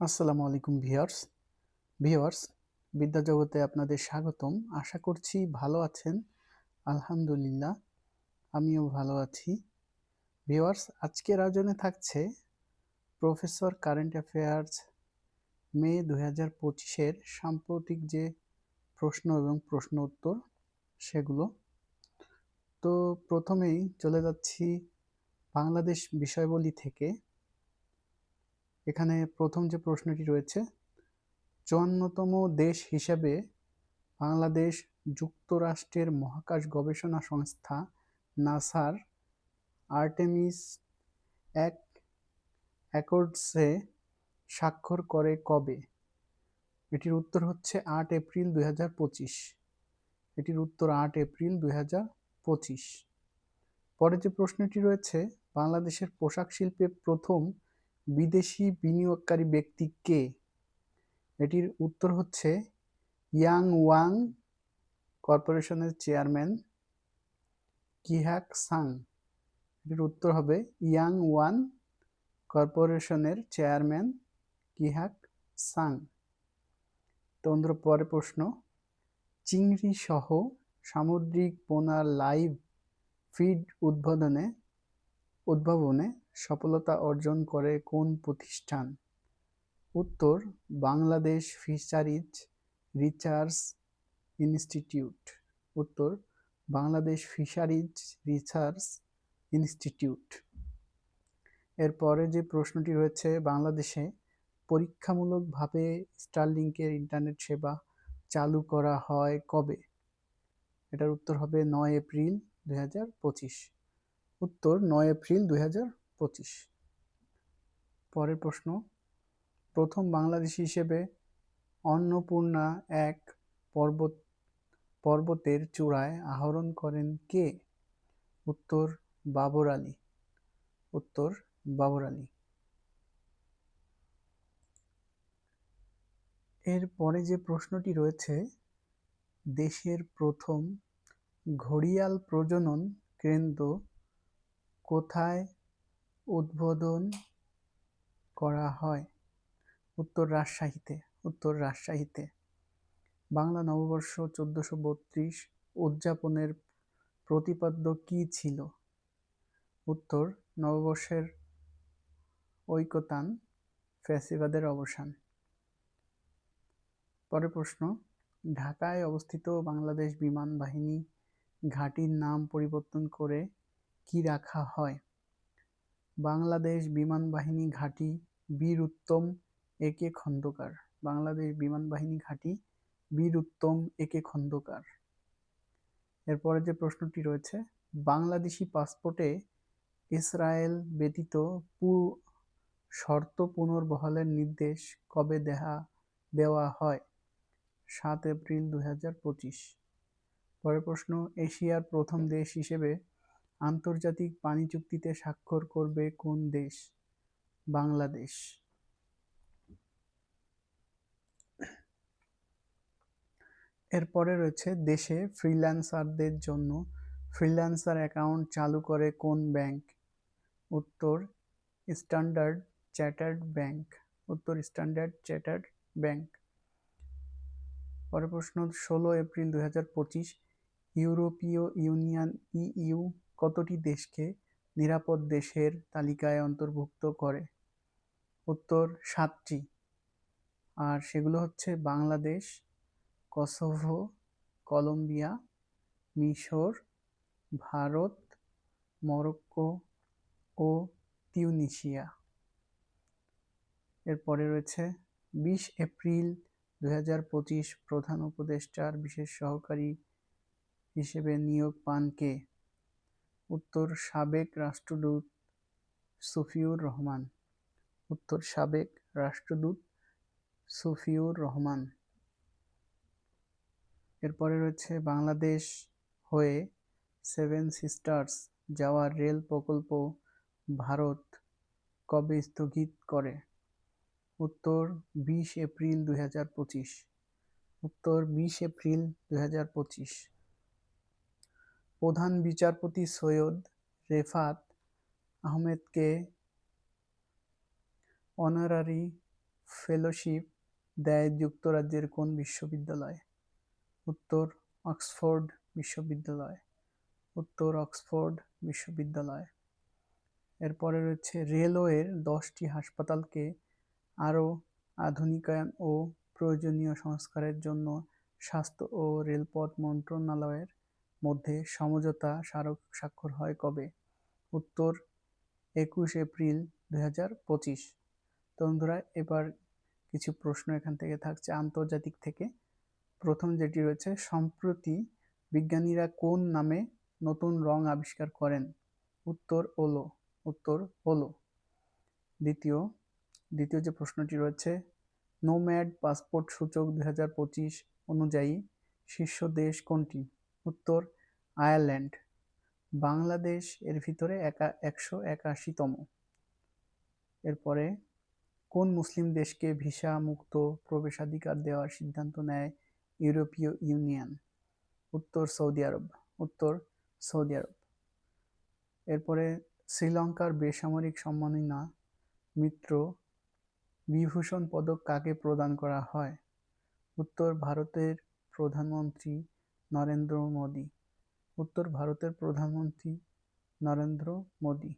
আসসালামু আলাইকুম viewers. Viewers বিদ্যা জগতে আপনাদের স্বাগতম। আশা করছি ভালো আছেন। আলহামদুলিল্লাহ, আমিও ভালো আছি। ভিউয়ার্স, আজকের আয়োজনে থাকছে প্রফেসর কারেন্ট অ্যাফেয়ার্স মে দু হাজার পঁচিশের সাম্প্রতিক যে প্রশ্ন এবং প্রশ্ন উত্তর সেগুলো। তো প্রথমেই চলে যাচ্ছি বাংলাদেশ বিষয়বলী থেকে। এখানে প্রথম যে প্রশ্নটি রয়েছে, চুয়ান্নতম দেশ হিসেবে বাংলাদেশ যুক্তরাষ্ট্রের মহাকাশ গবেষণা সংস্থা নাসার আর্টেমিস এক অ্যাকর্ডসে স্বাক্ষর করে কবে? এটির উত্তর হচ্ছে আট এপ্রিল দুই হাজার পঁচিশ। এটির উত্তর আট এপ্রিল দুই হাজার পঁচিশ। পরে যে প্রশ্নটি রয়েছে, বাংলাদেশের পোশাক শিল্পে প্রথম বিদেশি বিনিয়োগকারী ব্যক্তি কে? এটির উত্তর হচ্ছে ইয়াং ওয়াং কর্পোরেশনের চেয়ারম্যান কিহাক সাং। এটির উত্তর হবে ইয়াং ওয়ান কর্পোরেশনের চেয়ারম্যান কিহাক সাং। তো বন্ধুরা পরে প্রশ্ন, চিংড়ি সহ সামুদ্রিক পোনা লাইভ ফিড উদ্বোধনে, উদ্ভাবনে সফলতা অর্জন করে কোন প্রতিষ্ঠান? উত্তর, বাংলাদেশ ফিশারিজ রিসার্চ ইনস্টিটিউট। উত্তর, বাংলাদেশ ফিশারিজ রিসার্চ ইনস্টিটিউট। এরপরে যে প্রশ্নটি রয়েছে, বাংলাদেশে পরীক্ষামূলকভাবে স্টারলিংকের ইন্টারনেট সেবা চালু করা হয় কবে? এটার উত্তর হবে নয় এপ্রিল দু হাজার পঁচিশ। উত্তর, নয় এপ্রিল দুই পরের প্রশ্ন, প্রথম বাংলাদেশি হিসেবে অন্নপূর্ণা এক পর্বত, পর্বতের চূড়ায় আহরণ করেন কে? উত্তর, বাবর আলী। উত্তর, বাবর আলী। এর পরে যে প্রশ্নটি রয়েছে, দেশের প্রথম ঘড়িয়াল প্রজনন কেন্দ্র কোথায় উদ্বোধন করা হয় উত্তর রাজশাহীতে উত্তর রাজশাহীতে। বাংলা নববর্ষ চোদ্দশো বত্রিশ উদযাপনের প্রতিপাদ্য কি ছিল? উত্তর, নববর্ষের ঐকতান, ফ্যাসিবাদের অবসান। পরের প্রশ্ন, ঢাকায় অবস্থিত বাংলাদেশ বিমান বাহিনী ঘাঁটির নাম পরিবর্তন করে কি রাখা হয়? বাংলাদেশ বিমান বাহিনী ঘাঁটি বীর উত্তম এ কে খন্দকার। বাংলাদেশ বিমান বাহিনী ঘাঁটি বীর উত্তম এ কে খন্দকার। এরপরে যে প্রশ্নটি রয়েছে, বাংলাদেশি পাসপোর্টে ইসরায়েল ব্যতীত শর্ত পুনর্বহালের নির্দেশ কবে দেহা, দেওয়া হয়? সাত এপ্রিল দুই হাজার পঁচিশ। পরের প্রশ্ন, এশিয়ার প্রথম দেশ হিসেবে আন্তর্জাতিক পানি চুক্তিতে স্বাক্ষর করবে কোন দেশ? বাংলাদেশ। এরপরে রয়েছে দেশে ফ্রিল্যান্সারদের জন্য ফ্রিল্যান্সার অ্যাকাউন্ট চালু করে কোন ব্যাংক উত্তর স্ট্যান্ডার্ড চ্যাটার্ড ব্যাংক উত্তর স্ট্যান্ডার্ড চ্যাটার্ড ব্যাংক পরের প্রশ্ন, ষোলো এপ্রিল দু হাজার পঁচিশ, ইউরোপীয় ইউনিয়ন, ইইউ কতটি দেশকে নিরাপদ দেশের তালিকায় অন্তর্ভুক্ত করে? উত্তর সাতটি। আর সেগুলো হচ্ছে বাংলাদেশ, কসোভো, কলম্বিয়া, মিশর, ভারত, মরক্কো ও তিউনিশিয়া এরপরে রয়েছে বিশ এপ্রিল দু হাজার পঁচিশ প্রধান উপদেষ্টার বিশেষ সহকারী হিসেবে নিয়োগ পান কে? উত্তর সাবেক রাষ্ট্রদূত সফিউর রহমান। উত্তর সাবেক রাষ্ট্রদূত সফিউর রহমান। এরপরে রয়েছে বাংলাদেশ হয়ে সেভেন সিস্টার্স যাওয়ার রেল প্রকল্প ভারত কবে স্থগিত করে? উত্তর বিশ এপ্রিল দু হাজার পঁচিশ। উত্তর বিশ এপ্রিল দু হাজার পঁচিশ। প্রধান বিচারপতি সৈয়দ রেফাত আহমেদকে অনারারি ফেলোশিপ দেয় যুক্তরাজ্যের কোন বিশ্ববিদ্যালয়? উত্তর, অক্সফোর্ড বিশ্ববিদ্যালয়। উত্তর, অক্সফোর্ড বিশ্ববিদ্যালয়। এরপরে রয়েছে, রেলওয়ের দশটি হাসপাতালকে আরও আধুনিকায়ন ও প্রয়োজনীয় সংস্কারের জন্য স্বাস্থ্য ও রেলপথ মন্ত্রণালয়ের মধ্যে সমঝোতা স্মারক স্বাক্ষর হয় কবে? উত্তর, একুশ এপ্রিল দুই হাজার পঁচিশ। বন্ধুরা এবার কিছু প্রশ্ন এখান থেকে থাকছে আন্তর্জাতিক থেকে। প্রথম যেটি রয়েছে, সম্প্রতি বিজ্ঞানীরা কোন নামে নতুন রং আবিষ্কার করেন? উত্তর, ওলো। উত্তর হলো দ্বিতীয় দ্বিতীয় যে প্রশ্নটি রয়েছে, নোম্যাড পাসপোর্ট সূচক দু হাজার পঁচিশ অনুযায়ী শীর্ষ দেশ কোনটি? উত্তর আয়ারল্যান্ড, বাংলাদেশ এর ভিতরে একা, একশো একাশিতম। এরপরে, কোন মুসলিম দেশকে ভিসা মুক্ত প্রবেশাধিকার দেওয়ার সিদ্ধান্ত নেয় ইউরোপীয় ইউনিয়ন? উত্তর সৌদি আরব, উত্তর সৌদি আরব। এরপরে, শ্রীলঙ্কার বেসামরিক সম্মাননা মিত্র বিভূষণ পদক কাকে প্রদান করা হয়? উত্তর ভারতের প্রধানমন্ত্রী নরেন্দ্র মোদী। উত্তর ভারতের প্রধানমন্ত্রী নরেন্দ্র মোদী।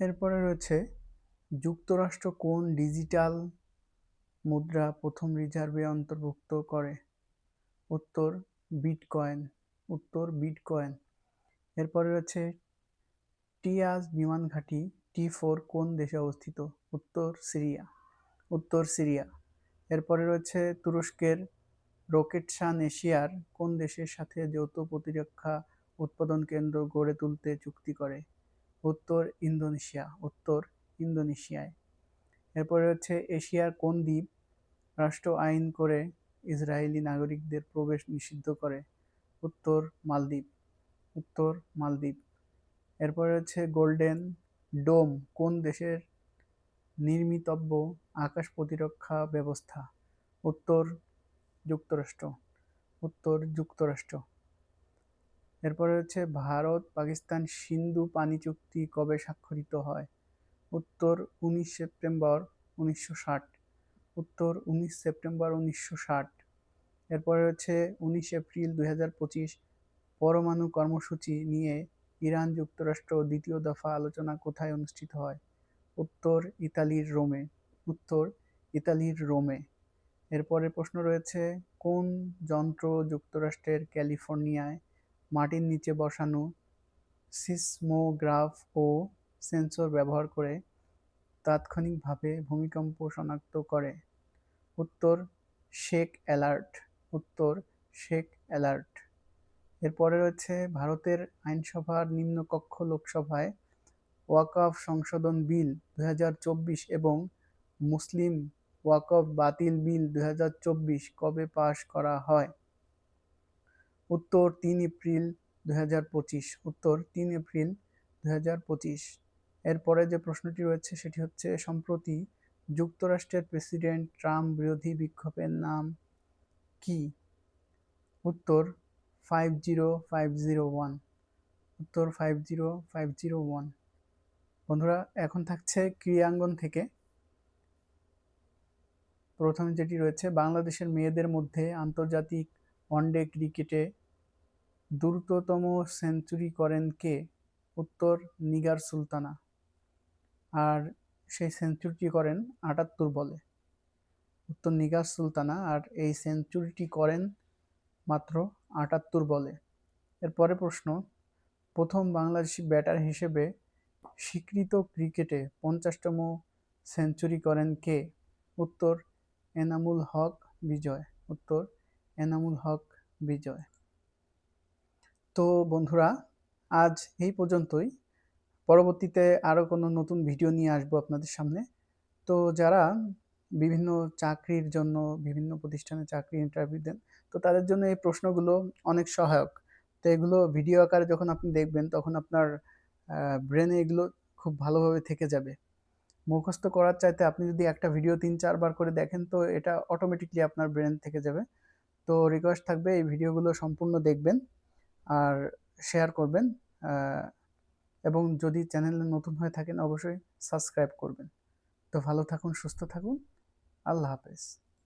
এরপরে রয়েছে, যুক্তরাষ্ট্র কোন ডিজিটাল মুদ্রা প্রথম রিজার্ভে অন্তর্ভুক্ত করে? উত্তর, বিটকয়েন। উত্তর, বিটকয়েন। এরপরে রয়েছে, টিয়াজ বিমান ঘাঁটি, টি ফোর কোন দেশে অবস্থিত? উত্তর সিরিয়া। উত্তর সিরিয়া। এরপরে রয়েছে, তুরস্কের রকেটসান এশিয়ার কোন দেশের সাথে যৌথ প্রতিরক্ষা উৎপাদন কেন্দ্র গড়ে তুলতে চুক্তি করে? উত্তর, ইন্দোনেশিয়া। উত্তর, ইন্দোনেশিয়ায়। এরপরে হচ্ছে এশিয়ার কোন দ্বীপ রাষ্ট্র আইন করে ইসরায়েলি নাগরিকদের প্রবেশ নিষিদ্ধ করে? উত্তর, মালদ্বীপ। উত্তর, মালদ্বীপ। এরপরে হচ্ছে গোল্ডেন ডোম, কোন দেশের নির্মিতব্য আকাশ প্রতিরক্ষা ব্যবস্থা? উত্তর যুক্তরাষ্ট্র, উত্তর যুক্তরাষ্ট্র। এরপরে হচ্ছে ভারত, পাকিস্তান, সিন্ধু পানি চুক্তি কবে স্বাক্ষরিত হয়? উত্তর উনিশ সেপ্টেম্বর উনিশশো ষাট, উত্তর উনিশ সেপ্টেম্বর উনিশশো ষাট, এরপরে হচ্ছে উনিশ এপ্রিল দুই হাজার পঁচিশ, পরমাণু কর্মসূচি নিয়ে ইরান যুক্তরাষ্ট্র দ্বিতীয় দফা আলোচনা কোথায় অনুষ্ঠিত হয়? উত্তর ইতালির রোমে, উত্তর ইতালির রোমে। এরপরে প্রশ্ন রয়েছে, কোন যন্ত্র যুক্তরাষ্ট্রের ক্যালিফোর্নিয়ায় মাটির নিচে বসানো সিসমোগ্রাফ ও সেন্সর ব্যবহার করে তাৎক্ষণিকভাবে ভূমিকম্প শনাক্ত করে? উত্তর, শেক অ্যালার্ট। উত্তর, শেক অ্যালার্ট। এরপরে রয়েছে, ভারতের আইনসভার নিম্নকক্ষ লোকসভায় ওয়াকফ সংশোধন বিল দু হাজার চব্বিশ এবং মুসলিম ওয়াকফ বাতিল বিল দু হাজার চব্বিশ কবে পাশ করা হয়? উত্তর তিন এপ্রিল দু হাজার পঁচিশ। উত্তর তিন এপ্রিল দুই এরপরে যে প্রশ্নটি রয়েছে সেটি হচ্ছে, সম্প্রতি যুক্তরাষ্ট্রের প্রেসিডেন্ট ট্রাম্প বিরোধী বিক্ষোভের নাম কি? উত্তর five zero five zero one. উত্তর five zero five zero one. বন্ধুরা, এখন থাকছে ক্রীড়াঙ্গন থেকে প্রথমে যেটি রয়েছে, বাংলাদেশের মেয়েদের মধ্যে আন্তর্জাতিক ওয়ানডে ক্রিকেটে দ্রুততম সেঞ্চুরি করেন কে? উত্তর, নিগার সুলতানা। আর সেই সেঞ্চুরিটি করেন আটাত্তর বলে। উত্তর, নিগার সুলতানা। আর এই সেঞ্চুরিটি করেন মাত্র আটাত্তর বলে। এরপরে প্রশ্ন, প্রথম বাংলাদেশি ব্যাটার হিসেবে স্বীকৃত ক্রিকেটে পঞ্চাশতম সেঞ্চুরি করেন কে? উত্তর এনামুল হক বিজয়। উত্তর, এনামুল হক বিজয়। তো বন্ধুরা, আজ এই পর্যন্তই। পরবর্তীতে আরও কোনো নতুন ভিডিও নিয়ে আসব আপনাদের সামনে। তো যারা বিভিন্ন চাকরির জন্য, বিভিন্ন প্রতিষ্ঠানে চাকরি ইন্টারভিউ দেন, তো তাদের জন্য এই প্রশ্নগুলো অনেক সহায়ক। তো এগুলো ভিডিও আকারে যখন আপনি দেখবেন, তখন আপনার ব্রেনে এগুলো খুব ভালোভাবে থেকে যাবে। মুখস্থ করার চাইতে আপনি যদি একটা ভিডিও তিন চারবার করে দেখেন, তো এটা অটোমেটিকলি আপনার ব্রেন থেকে যাবে। তো রিকোয়েস্ট থাকবে এই ভিডিওগুলো সম্পূর্ণ দেখবেন আর শেয়ার করবেন এবং যদি চ্যানেলে নতুন হয়ে থাকেন, অবশ্যই সাবস্ক্রাইব করবেন। তো ভালো থাকুন, সুস্থ থাকুন। আল্লাহ হাফেজ।